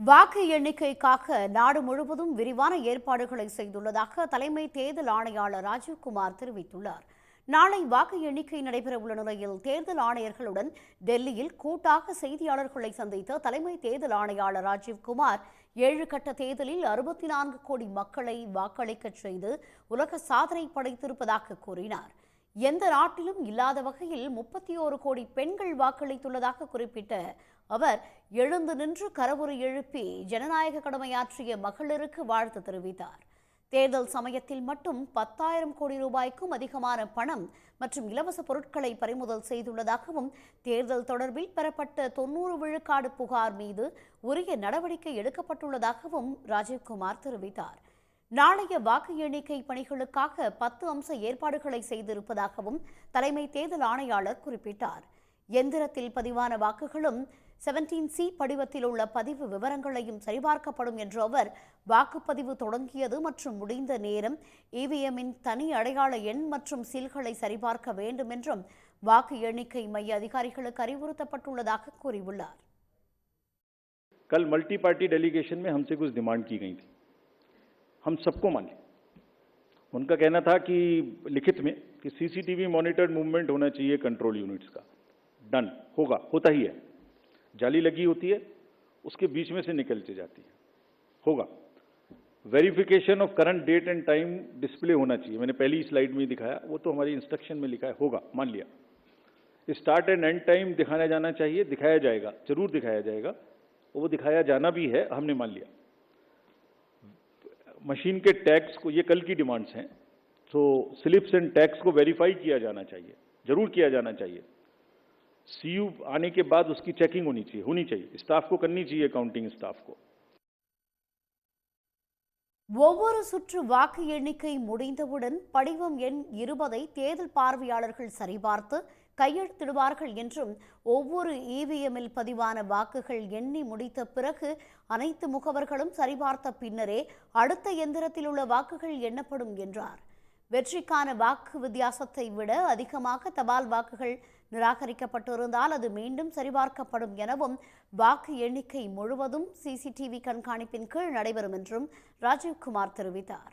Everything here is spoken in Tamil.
வாக்கு எண்ணிக்கைக்காக நாடு முழுவதும் விரிவான ஏற்பாடுகளை செய்துள்ளதாக தலைமை தேர்தல் ஆணையாளர் ராஜீவ்குமார் தெரிவித்துள்ளார். நாளை வாக்கு எண்ணிக்கை நடைபெறவுள்ள நிலையில் தேர்தல் ஆணையர்களுடன் டெல்லியில் கூட்டாக செய்தியாளர்களை சந்தித்த தலைமை தேர்தல் ஆணையாளர் ராஜீவ்குமார் ஏழு கட்ட தேர்தலில் அறுபத்தி நான்கு கோடி மக்களை வாக்களிக்கச் செய்து உலக சாதனை படைத்திருப்பதாக கூறினார். எந்த நாட்டிலும் இல்லாத வகையில் முப்பத்தி ஓரு கோடி பெண்கள் வாக்களித்துள்ளதாக குறிப்பிட்ட அவர் எழுந்து நின்று கரவுரு எழுப்பி ஜனநாயக கடமையாற்றிய மகளிருக்கு வாழ்த்து தெரிவித்தார். தேர்தல் சமயத்தில் மட்டும் பத்தாயிரம் கோடி ரூபாய்க்கும் அதிகமான பணம் மற்றும் இலவச பொருட்களை பறிமுதல் செய்துள்ளதாகவும் தேர்தல் தொடர்பில் பெறப்பட்ட தொன்னூறு விழுக்காடு புகார் மீது உரிய நடவடிக்கை எடுக்கப்பட்டுள்ளதாகவும் ராஜீவ்குமார் தெரிவித்தார். நாளைய வாக்கு எண்ணிக்கை பணிகளுக்காக பத்து அம்ச ஏற்பாடுகளை செய்திருப்பதாகவும் தலைமை தேர்தல் ஆணையாளர் குறிப்பிட்டார் எந்திரத்தில் பதிவான வாக்குகளும் செவன்டீன் சி படிவத்தில் உள்ள பதிவு விவரங்களையும் சரிபார்க்கப்படும் என்ற அவர் வாக்குப்பதிவு தொடங்கியது மற்றும் முடிந்த நேரம் இவிஎம்மின் தனி அடையாள எண் மற்றும் சீல்களை சரிபார்க்க வேண்டும் என்றும் வாக்கு எண்ணிக்கை மைய அதிகாரிகளுக்கு அறிவுறுத்தப்பட்டுள்ளதாக கூறியுள்ளார் कल मल्टी पार्टी डेलीगेशन में हमसे कुछ डिमांड की गई थी हम सबको माने। उनका कहना था कि लिखित में कि सीसीटीवी मॉनिटर्ड मूवमेंट होना चाहिए कंट्रोल यूनिट्स का। डन होगा, होता ही है। जाली लगी होती है, उसके बीच में से निकलती जाती है। होगा। Verification of current date and time display होना चाहिए। मैंने पहली स्लाइड में दिखाया, वो तो हमारी इंस्ट्रक्शन में लिखा है, होगा, मान लिया। स्टार्ट एंड एंड टाइम दिखाया जाना चाहिए, दिखाया जाएगा, ज़रूर दिखाया जाएगा। वो दिखाया जाना भी है, हमने मान लिया। मशीन के टैक्स को ये कल की डिमांड्स हैं तो स्लिप्स एंड टैक्स को वेरीफाई किया जाना चाहिए जरूर किया जाना चाहिए सीयू आने के बाद उसकी चेकिंग होनी चाहिए होनी चाहिए स्टाफ को करनी चाहिए काउंटिंग स्टाफ को ஒவ்வொரு சுற்று வாக்கு எண்ணிக்கை முடிந்தவுடன் படிவம் எண் இருபதை தேர்தல் பார்வையாளர்கள் சரிபார்த்து கையெழுத்திடுவார்கள் என்றும் ஒவ்வொரு இவிஎம்மில் பதிவான வாக்குகள் எண்ணி முடித்த பிறகு அனைத்து முகவர்களும் சரிபார்த்த பின்னரே அடுத்த எந்திரத்தில் உள்ள வாக்குகள் எண்ணப்படும் என்றார். வெற்றிக்கான வாக்கு வித்தியாசத்தை விட அதிகமாக தபால் வாக்குகள் நிராகரிக்கப்பட்டிருந்தால் அது மீண்டும் சரிபார்க்கப்படும் எனவும் வாக்கு எண்ணிக்கை முழுவதும் சிசிடிவி கண்காணிப்பின் கீழ் நடைபெறும் என்றும் ராஜீவ்குமார் தெரிவித்தார்.